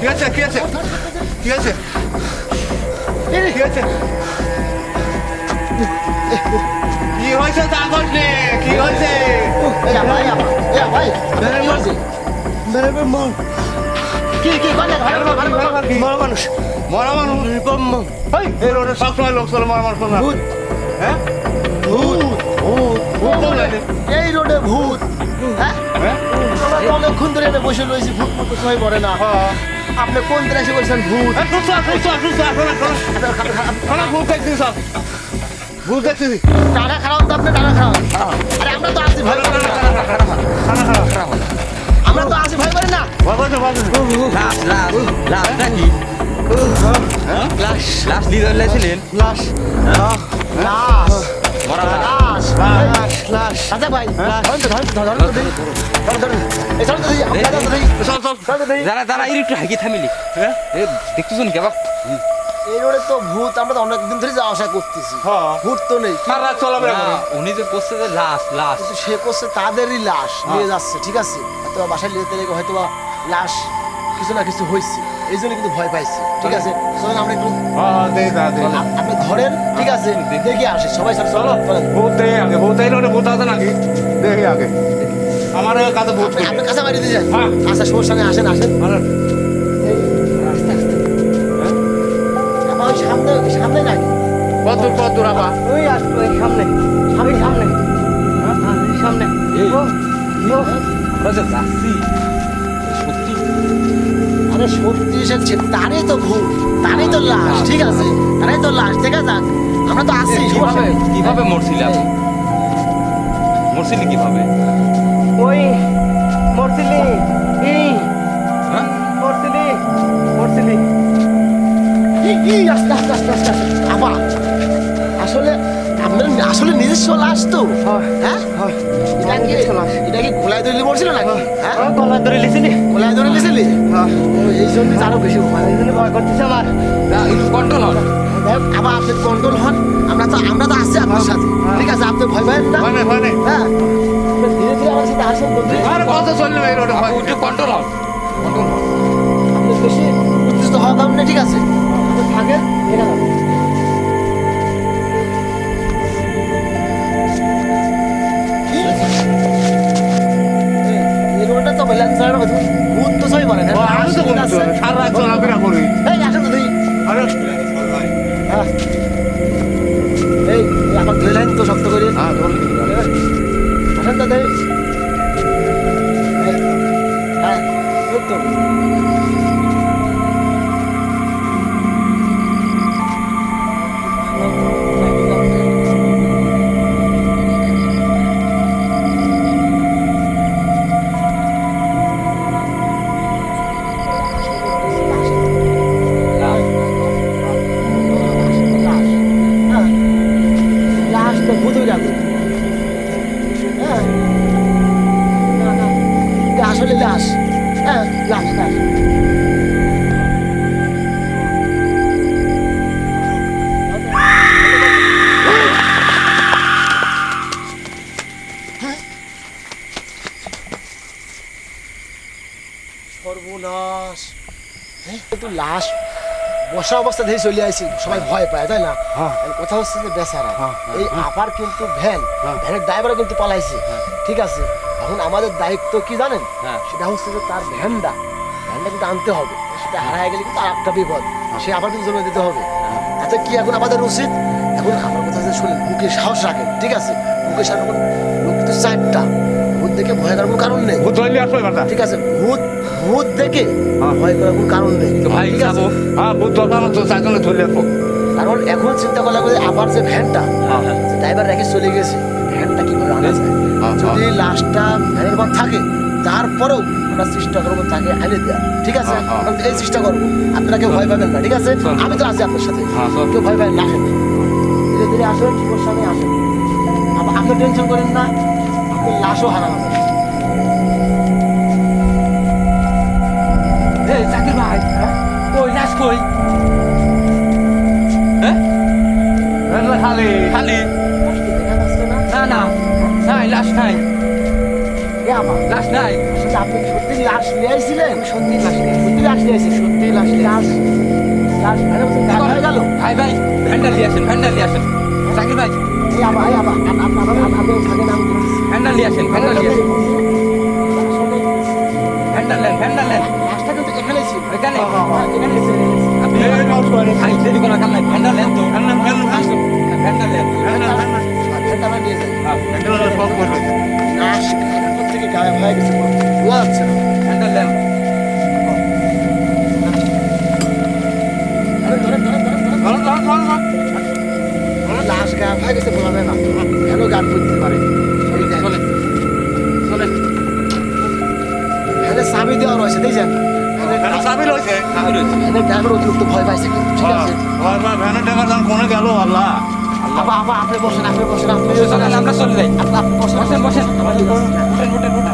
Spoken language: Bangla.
কি আছে কি আছে কি আছে কি আছে কি হয়েছে তা বললি কি হয়েছে? ভাই ভাই। মেরে মারছি মেরে কি কি জায়গা ভালো ভালো ভালো মানুষ মরা মানুষ। এই এই রোডে সবসময় লোক চলে মরা মানুষ না ভূত। হ্যাঁ? ভূত ভূত। ভূত। এই রোডে ভূত। হ্যাঁ? এনে বসে রয়েছি ভূত মতো সময় পড়ে না। হ্যাঁ। আপনি কোন দিন এসে বলছেন ভূত? ভূত দেখছিস সব। ভূত দেখছিস টাকা খারাপ তো আপনি টাকা খারাপ। আরে আমরা তো আসি ভয় করি না। আমরা তো আসি ভয় করি না। লাশ লাশ লাশ নাকি? লাশ লাশ নিয়ে ধরলেছিলেন লাশ। লাশ। লাশ। লাশ। লাশ রাজা ভাই ধরুন তো ধরুন তো ধরুন তো দেখি ধরুন ধরুন এই ধরুন তো দেখি আপনার তো দেখি চল চল ধরুন তো দেখি যারা যারা এই একটু হাগি থামিলি হ্যাঁ এ দেখতেছুন কেবা এই রোডে তো ভূত আমরা তো অনেকদিন ধরে যাওয়া আসা করতেছি হ্যাঁ। ভূত তো নেই আর রাত চলাবে না, উনি যে করছে যে লাশ লাশ সে করছে তাদেরই লাশ নিয়ে যাচ্ছে ঠিক আছে হয়তো বাসায় নিয়ে যেতে হয়তো লাশ কিছু না কিছু হয়েছে এই জন্য কিন্তু ভয় পাইছি। ঠিক আছে? চলেন আমরা একটু হ্যাঁ আপনি ধরেন ঠিক আছে? দেখি আসে সবাই সব চলো আগে ভূত এই রোডে ভূত আছে নাকি? দেখি আগে। আমার কাছে ভূত আপনি- কাছে বাড়িতে যান। হ্যাঁ। আচ্ছা সমস্যা নেই আসেন আসেন। আমার ওই সামনে সামনে নাকি? কত কত রাবা? ওই এই সামনে। সামনে সামনে। হ্যাঁ, এই সামনে। ও, ও, যাচ্ছি সত্যি? আরে সত্যি এসেছে তারই তো ভূত তারই তো লাশ ঠিক আছে? তারই তো লাশ দেখা যাক। আমরা তো আসি কীভাবে কীভাবে মরছিলি আপনি? মরছিলি কীভাবে? ওই মরছিলি এই। হ্যাঁ? মরছিলি মরছিলি। কি কি আস্তে আস্তে আস্তে আস্তে আস্তে। আসলে আপনার আসলে নিজস্ব লাশ তো। হয়। হ্যাঁ? হয়। এটা কি। এটা কি গোলায় ধরলে মরছিল নাকি? হ্যাঁ। ও গলা ধরে লিছিলি গোলায় ধরে নিয়েছিলি হ্যাঁ। এই জন্য আরও বেশি ভয় ভয় করতেছে আমার। একটু কন্ট্রোল হন। আবার আপনি কন্ট্রোল হন। আমরা তো আমরা তো আসছি আপনার সাথে। ঠিক আছে আপনি ভয় পাবেন না। হয়। হ্যাঁ ধীরে ধীরে আমার সাথে আসেন আর কত চলবে এই রোডে একটু কন্ট্রোল হন। কন্ট্রোল হন। আপনি বেশি উত্তেজিত হওয়া দাম না ঠিক আছে? থাকেন এটা হ্যাঁ হ্যাঁ এটা আসলে লাশ হ্যাঁ লাশ লাশ সর্বনাশ। হ্যাঁ একটু লাশ বসা অবস্থা থেকে চলে আসি সবাই ভয় পায় তাই না? হ্যাঁ। কথা হচ্ছে যে বেচারা হ্যাঁ, এই আপার কিন্তু ভ্যান ভ্যানের ড্রাইভারও কিন্তু পালাইছে ঠিক আছে? এখন আমাদের দায়িত্ব কি জানেন? হ্যাঁ। সেটা হচ্ছে যে তার ভ্যানটা ভ্যানটা কিন্তু আনতে হবে। সেটা হারায় গেলে কিন্তু আর একটা বিপদ। সে আবার কিন্তু জমা দিতে হবে। আচ্ছা কি এখন আমাদের উচিত? এখন আমার কথা হচ্ছে শুনুন বুকে সাহস রাখেন ঠিক আছে? বুকে সাহস রাখুন লোক কিন্তু চারটা। ভূত দেখে ভয় করার কোনো কারণ নেই। ভূত হইলে আসবে কথা ঠিক আছে ভূত ভূত দেখে হ্যাঁ। ভয় করার কোনো কারণ নেই। তো ভাই ঠিক আছে? হ্যাঁ ভূত দরকার তো চারজনে ধরে আসব কারণ এখন চিন্তা করলে যে আবার যে ভ্যানটা হ্যাঁ। হ্যাঁ যে ড্রাইভার রেখে চলে গেছে ভ্যানটা আনা যায় হ্যাঁ, যদি লাশটা ভ্যানের মধ্যে থাকে তারপরেও আমরা চেষ্টা করব তাকে এনে দেওয়া ঠিক আছে? হ্যাঁ, হ্যাঁ। এই চেষ্টা করব। আপনারা কেউ ভয় পাবেন না ঠিক আছে? আমি তো আছি আপনার সাথে। হ্যাঁ, কেউ ভয় পাবেন না আসেন ধীরে ধীরে আসেন সমস্যা নেই আসেন। আপ- আপনি টেনশন করেন না আপনি লাশও হারানো যাবে চাকরি ভাই কই লাশ কই? হ্যাঁ খালি। খালি। লাশ নাই। লাশ নাই। আপনি সত্যি লাশ নিয়ে আইছিলেন? সত্যি লাশ নিয়ে সত্যি লাশ নিয়ে আইছি সত্যি লাশ নিয়ে লাশ। লাশ হয়ে গেল। ভাই ভাই ভ্যান্ডাল নিয়ে আসেন ভ্যান্ডাল নিয়ে আসেন। সাকিব ভাই। আবার আবার আপ- আপ- আপ- আপ- আপনি থাকে নাম ভ্যান্ডাল নিয়ে আসেন ভ্যান্ডাল নিয়ে আসেন। ভ্যান্ডাল নেন ভ্যান্ডাল নেন। লাশটা কিন্তু এখানেই ছিল। এখানে? এখানেই আপনি ভাই দেরি করার কাম নাই। ভ্যান্ডাল নেন তো। গায়েব হয়ে গেছে। বোঝা যাচ্ছে না ধরেন, ধরেন। লাশ গায়েব হয়ে গেছে বলা যায় না কেন গান করতে পারে চাবি দেওয়া রয়েছে দেখছেন চাবি রয়েছে ড্রাইভার অতিরিক্ত ভয় পাইছে কিন্তু ঠিক আছে ভয় ভয় ভ্যানের টাকা দাম কোনে গেল আল্লাহ আপনি বসেন আপনি বসেন আপনি আমরা চলে যাই আপনি বসেন বসেন বসেন